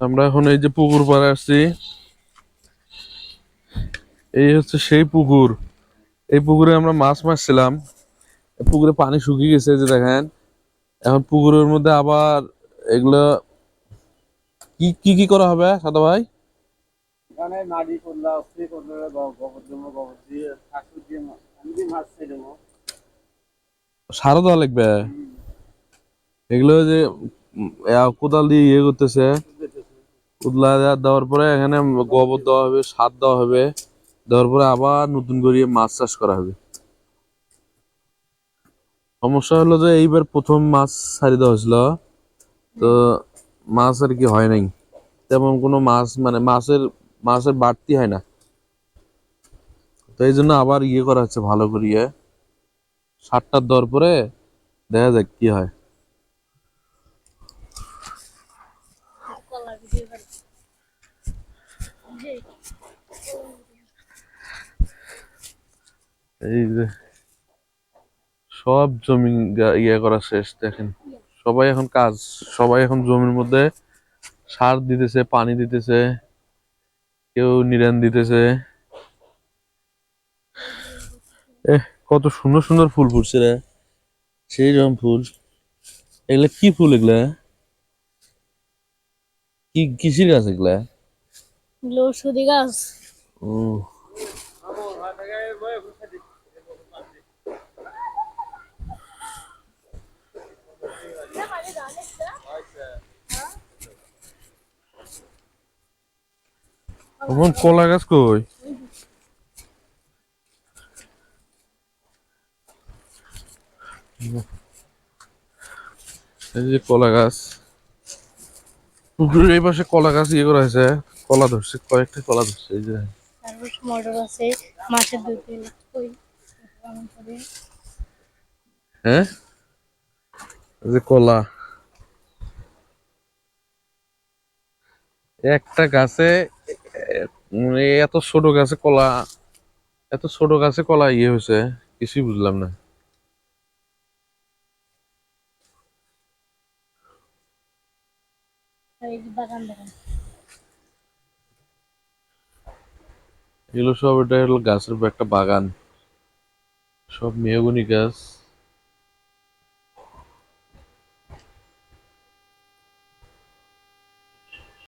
আমরা এখন এই যে পুকুর পাড়ে আসছি। এই হচ্ছে সেই পুকুর। এই পুকুরে আমরা মাছ মারছিলাম। পুকুরে পানি শুকিয়ে গেছে যে দেখেন। এখন পুকুরের মধ্যে আবার এগুলো কি কি কি করা হবে সাদা ভাই? এখানে নাড়ি করলা অস্ত্রি করলে গোবর দেবো গোবর দিয়ে ঠাকুর দিয়ে আমি দিয়ে মাছ ছেড়ে দেবো সারও দেওয়া লাগবে। এগুলো যে কোদাল দিয়ে ইয়ে করতেছে। উদলা দেওয়ার পরে এখানে গোবর দেওয়া হবে, সার দেওয়া হবে। দেওয়ার পরে আবার নতুন করে মাছ চাষ করা হবে। সমস্যা হলো যে এইবার প্রথম মাছ ছাড়ি দেওয়া হয়েছিল। তো মাছ আর কি হয় নাই। তেমন কোনো মাছ মানে মাছের মাছের বাড়তি হয় না। তো এই জন্য আবার ইয়ে করা হচ্ছে ভালো করিয়ে। সারটার দেওয়ার পরে দেখা যাক কি হয়। এই যে সব জমি ইয়ে করা শেষ, দেখেন। সবাই এখন কাজ, সবাই এখন জমির মধ্যে সার দিতেছে, পানি দিতেছে, কেউ নিরান দিতেছে। কত সুন্দর সুন্দর ফুল ফুটছে রে। সেই রকম ফুল। এগুলা কি ফুল এগুলা? কি কিসির গাছ এগুলা? ওষুধি গাছ। ও কলা গাছ কই? এই যে কলা গাছ। পুকুরের এই পাশে কলা গাছ ইয়ে করা হয়েছে। কলা ধরছে কয়েকটা কলা ধরছে এই যে। তারপর মটর আছে তেল ওই পালন করে। হ্যাঁ? এই যে কলা। একটা গাছে এত ছোট গাছে কলা এত ছোট গাছে কলা ইয়ে হয়েছে কিছুই বুঝলাম না। বাগান। এগুলো সব এটা হলো গাছের একটা বাগান। সব মেহগুনি গাছ।